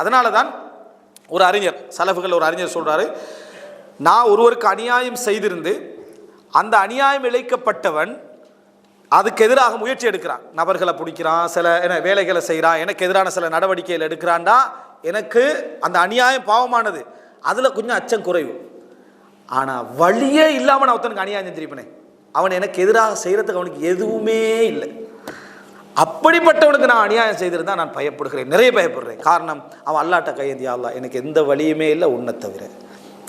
அதனால தான் ஒரு அறிஞர் சலஃபுகள் ஒரு அறிஞர் சொல்கிறாரு நான் ஒருவருக்கு அநியாயம் செய்திருந்து அந்த அநியாயம் இழைக்கப்பட்டவன் அதுக்கு எதிராக முயற்சி எடுக்கிறான். நபர்களை பிடிக்கிறான் சில என்ன வேலைகளை செய்கிறான் எனக்கு எதிரான சில நடவடிக்கைகள் எடுக்கிறான்டா எனக்கு அந்த அநியாயம் பாவமானது. அதில் கொஞ்சம் அச்சம் குறைவு. ஆனால் வழியே இல்லாமல் நான் ஒருத்தனுக்கு அநியாயம் செஞ்சிருப்பேனே. அவன் எனக்கு எதிராக செய்கிறதுக்கு அவனுக்கு எதுவுமே இல்லை. அப்படிப்பட்டவனுக்கு நான் அநியாயம் செய்திருந்தா நான் பயப்படுகிறேன் நிறைய பயப்படுறேன் காரணம் அவன் அல்லாட்ட கையேந்தியா அல்லா எனக்கு எந்த வழியுமே இல்லை உன்னை தவிர.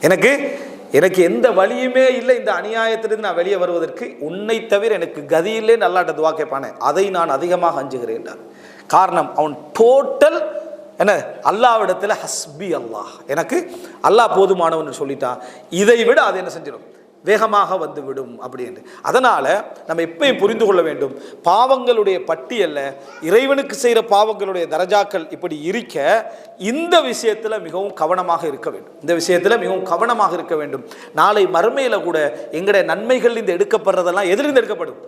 எனக்கு எனக்கு எந்த வழியுமே இல்லை இந்த அநியாயத்திலிருந்து நான் வெளியே வருவதற்கு. உன்னை தவிர எனக்கு கதி இல்லைன்னு அல்லாட்ட துவா கேட்பானே. அதை நான் அதிகமாக அஞ்சுகிறேன் காரணம் அவன் டோட்டல் என்ன? அல்லாவிடத்தில் ஹஸ்பி அல்லாஹ். எனக்கு அல்லாஹ் போதுமானவன் சொல்லிட்டான். இதை விட அது என்ன செஞ்சிடும்? வேகமாக வந்து விடும் அப்படின்னு. அதனால் நம்ம எப்பயும் புரிந்து கொள்ள வேண்டும். பாவங்களுடைய பட்டியலில் இறைவனுக்கு செய்கிற பாவங்களுடைய தரஜாக்கள் இப்படி இருக்க இந்த விஷயத்தில் மிகவும் கவனமாக இருக்க வேண்டும். இந்த விஷயத்தில் மிகவும் கவனமாக இருக்க வேண்டும். நாளை மறுமையில் கூட எங்களுடைய நன்மைகள் இந்த எடுக்கப்படுறதெல்லாம் எதிலிருந்து எடுக்கப்படும்?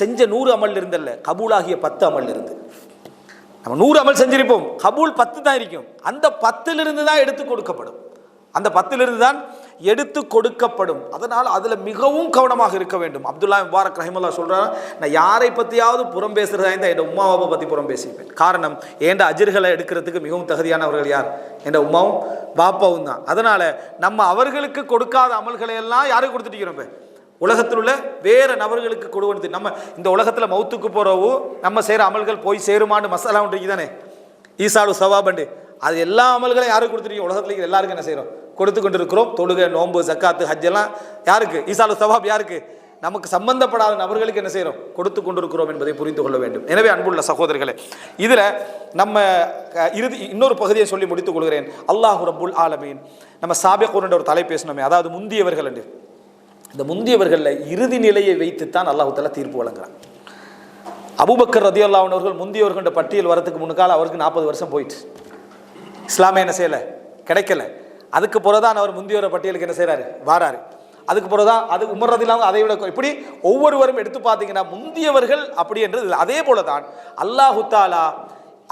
செஞ்ச நூறு அமல் இருந்தல்ல கபூலாகிய பத்து அமல் இருந்து. நம்ம நூறு அமல் செஞ்சிருப்போம். கபூல் பத்து தான் இருக்கும். அந்த பத்திலிருந்து தான் எடுத்து கொடுக்கப்படும். அந்த பத்திலிருந்து தான் எடுத்து கொடுக்கப்படும். அதனால் அதில் மிகவும் கவனமாக இருக்க வேண்டும். அப்துல்லா முபாரக் ரஹிமுல்லா சொல்கிறார் நான் யாரை பற்றியாவது புறம் பேசுகிறதா இருந்தால் என் உமாவை பற்றி புறம் பேசிப்பேன். காரணம் ஏண்ட அஜிர்களை எடுக்கிறதுக்கு மிகவும் தகுதியானவர்கள் யார்? என் உமாவும் பாப்பாவும் தான். அதனால் நம்ம அவர்களுக்கு கொடுக்காத அமல்களை எல்லாம் யாருக்கு கொடுத்துட்டு இருக்கிறோம் உலகத்தில் உள்ள வேறு நபர்களுக்கு கொடுவனது நம்ம இந்த உலகத்தில் மௌத்துக்கு போகிறவோ நம்ம செய்கிற அமல்கள் போய் சேருமான்னு மசாலா ஒன்றைக்கு தானே ஈசாடு சவாபண்டு. அது எல்லா அமல்களையும் யாருக்கு கொடுத்துருக்கீங்க? உலகத்தில் எல்லாருக்கும் என்ன செய்கிறோம் கொடுத்து கொண்டு இருக்கிறோம் தொழுகை நோன்பு சக்காத்து ஹஜ் எல்லாம் யாருக்கு? ஈசாலு சவாப் யாருக்கு? நமக்கு சம்பந்தப்படாத நபர்களுக்கு என்ன செய்கிறோம் கொடுத்து கொண்டிருக்கிறோம் என்பதை புரிந்து கொள்ள வேண்டும். எனவே அன்புள்ள சகோதரர்களே இதில் நம்ம இறுதி இன்னொரு பகுதியை சொல்லி முடித்துக் கொள்கிறேன். அல்லாஹு ரபுல் ஆலமீன். நம்ம சாபியக்கூர் ஒரு தலை பேசணுமே அதாவது முந்தியவர்கள் என்று. இந்த முந்தியவர்களில் இறுதி நிலையை வைத்துத்தான் அல்லாஹு தலா தீர்ப்பு வழங்குறான். அபுபக்கர் ரதியுல்லாஹ் முந்தியவர்கள் முந்தியவர்களோட பட்டியல் வரத்துக்கு முன்னுக்கால் அவருக்கு நாற்பது வருஷம் போயிட்டு. இஸ்லாமே என்ன செய்யலை? கிடைக்கல. அதுக்கு பிறகுதான் அவர் முந்தியோர பட்டியலுக்கு என்ன செய்கிறாரு வாராரு. அதுக்கு பிறகுதான் அது உமர்றது இல்லாமல் அதை விட இப்படி ஒவ்வொருவரும் எடுத்து பார்த்தீங்கன்னா முந்தியவர்கள் அப்படி என்றது அதே போல தான் அல்லாஹு தாலா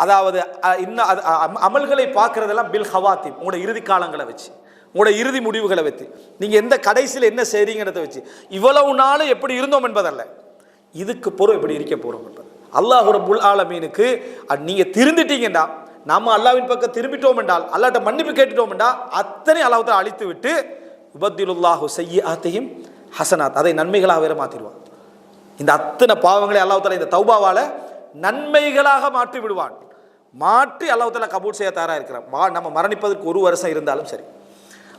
அதாவது இன்னும் அது அமல்களை பார்க்கறதெல்லாம் பில் ஹவாத்தி உங்களோட இறுதி காலங்களை வச்சு உங்களோட இறுதி முடிவுகளை வச்சு. நீங்கள் எந்த கடைசியில் என்ன செய்றீங்கிறத வச்சு. இவ்வளவு நாள் எப்படி இருந்தோம் என்பதல்ல. இதுக்கு பொறும் எப்படி இருக்க போகிறோம் என்பது. அல்லாஹ் ரப்புல் ஆலமீனுக்கு நீங்கள் நீங்க நாம் அல்லாவின் பக்கம் திரும்பிட்டோம் என்றால் அல்லாட்ட மன்னிப்பு கேட்டுட்டோம் என்றால் அத்தனை அல்லாஹ் அழித்து விட்டு உபத்திலுல்லாஹு செய்ய ஆத்தையும் ஹசனாத். அதை நன்மைகளாக வேற மாற்றிடுவான் இந்த அத்தனை பாவங்களை அல்லாஹால இந்த தௌபாவால் நன்மைகளாக மாற்றி விடுவான். மாற்றி அல்லாஹால தாலா கபூல் செய்ய தயாராக இருக்கிறான். மா நம்ம மரணிப்பதற்கு ஒரு வருஷம் இருந்தாலும் சரி.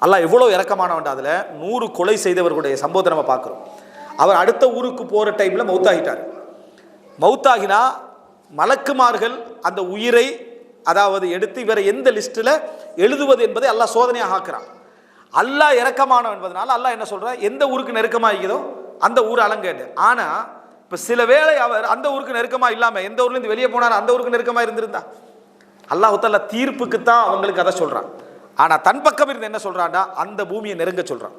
அல்லாஹ் எவ்வளோ இறக்கமானவன் அதில்? நூறு கொலை செய்தவர்களுடைய சம்பவத்தை நம்ம பார்க்குறோம். அவர் அடுத்த ஊருக்கு போகிற டைமில் மௌத்தாகிட்டார். மௌத்தாகினா மலக்குமார்கள் அந்த உயிரை அதாவது எடுத்து இவரை எந்த லிஸ்ட்டில் எழுதுவது என்பதை அல்லாஹ் சோதனையாக ஆக்குறான். அல்லாஹ் இறக்கமானவன் என்பதனால அல்லாஹ் என்ன சொல்றா எந்த ஊருக்கு நெருக்கமாக இருக்குதோ அந்த ஊர் அலங்கேட்டு. ஆனால் இப்போ சில வேளை அவர் அந்த ஊருக்கு நெருக்கமாக இல்லாமல் எந்த ஊர்லேருந்து வெளியே போனார் அந்த ஊருக்கு நெருக்கமாக இருந்திருந்தா? அல்லாஹ் தீர்ப்புக்கு தான் அவங்களுக்கு அதை சொல்கிறான் ஆனால் தன் பக்கம் இருந்து என்ன சொல்கிறான்டா அந்த பூமியை நெருங்க சொல்கிறான்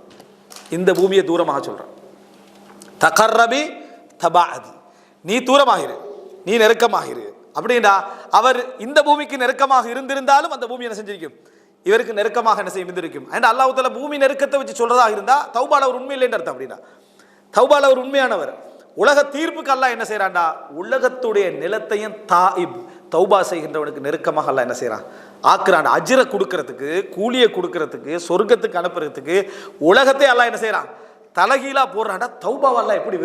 இந்த பூமியை தூரமாக சொல்கிறான் தகர்ரபி தபாதி நீ தூரமாகிரு நீ நெருக்கமாகிரு அப்படின்னா அவர் இந்த பூமிக்கு நெருக்கமாக இருந்திருந்தாலும் அந்த பூமி என்ன செஞ்சிருக்கும்? இவருக்கு நெருக்கமாக என்ன செய்யும்? இருந்திருக்கும். அண்ட் அல்லாஹ் பூமி நெருக்கத்தை வச்சு சொல்றதாக இருந்தா தௌபால அவர் உண்மை இல்லைன்னு அர்த்தம் அப்படின்னா. தௌபால அவர் உண்மையானவர். உலக தீர்ப்புக்கு அல்லாஹ் என்ன செய்றான்டா? உலகத்துடைய நிலத்தையும் தாயிப் தௌபா செய்கின்றவனுக்கு நெருக்கமாக அல்லாஹ் என்ன செய்யறான் ஆக்குறான். அஜிரை கொடுக்கறதுக்கு கூலியை கொடுக்கறதுக்கு சொர்க்கத்துக்கு அனுப்புறதுக்கு உலகத்தை அல்லாஹ் என்ன செய்யறான் தலகீழா போடுறான்டா தௌபாவெல்லாம் எப்படி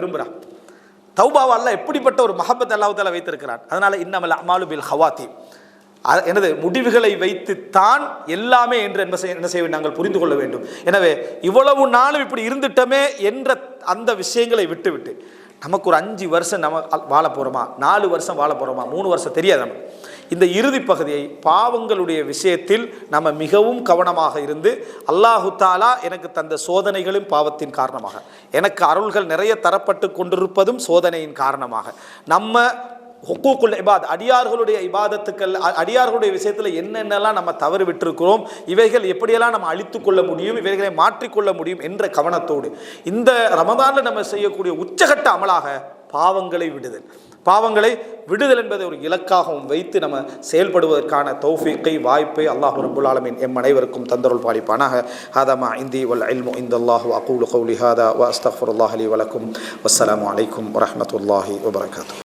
விரும்புறான் எப்படிப்பட்ட ஒரு மஹபத் அல்லாஹால வைத்திருக்கிறான்? அதனால இன்னமல் அமாலு பில் ஹவாத்தி எனது முடிவுகளை வைத்துத்தான் எல்லாமே என்று என்ன செய்ய என்ன செய்ய நாங்கள் புரிந்து கொள்ள வேண்டும். எனவே இவ்வளவு நாளும் இப்படி இருந்துட்டோமே என்ற அந்த விஷயங்களை விட்டுவிட்டு நமக்கு ஒரு அஞ்சு வருஷம் நம்ம வாழ போகிறோமா நாலு வருஷம் வாழ போகிறோமா மூணு வருஷம் தெரியாது நமக்கு. இந்த இறுதி பகுதியை பாவங்களுடைய விஷயத்தில் நம்ம மிகவும் கவனமாக இருந்து அல்லாஹு தாலா எனக்கு தந்த சோதனைகளும் பாவத்தின் காரணமாக. எனக்கு அருள்கள் நிறைய தரப்பட்டு கொண்டிருப்பதும் சோதனையின் காரணமாக. நம்ம ஹுக்கூக்குல் இபாத் அடியார்களுடைய இபாதத்துக்கள் அடியார்களுடைய விஷயத்தில் என்னென்னலாம் நம்ம தவறு விட்டிருக்கிறோம் இவைகள் எப்படியெல்லாம் நம்ம அழித்து கொள்ள முடியும் இவைகளை மாற்றிக்கொள்ள முடியும் என்ற கவனத்தோடு இந்த ரமதானில் நம்ம செய்யக்கூடிய உச்சகட்ட அமலாக பாவங்களை விடுதல். பாவங்களை விடுதல் என்பதை ஒரு இலக்காகவும் வைத்து நம்ம செயல்படுவதற்கான தௌஃபீக்கை வாய்ப்பை அல்லாஹ் ரபுல் ஆலமின் எம் அனைவருக்கும் தந்தருள் பாலிப்பானாக. ஹாதமா இந்தி வல் இல்மு இந்த அல்லாஹு அகூலு கௌலி ஹாதா வ அஸ்தஃபுல்லாஹ் அலி வலக்கும் வஸ்ஸலாம் அலைக்கும் வரமத்துல்லாஹி வபரகாத்து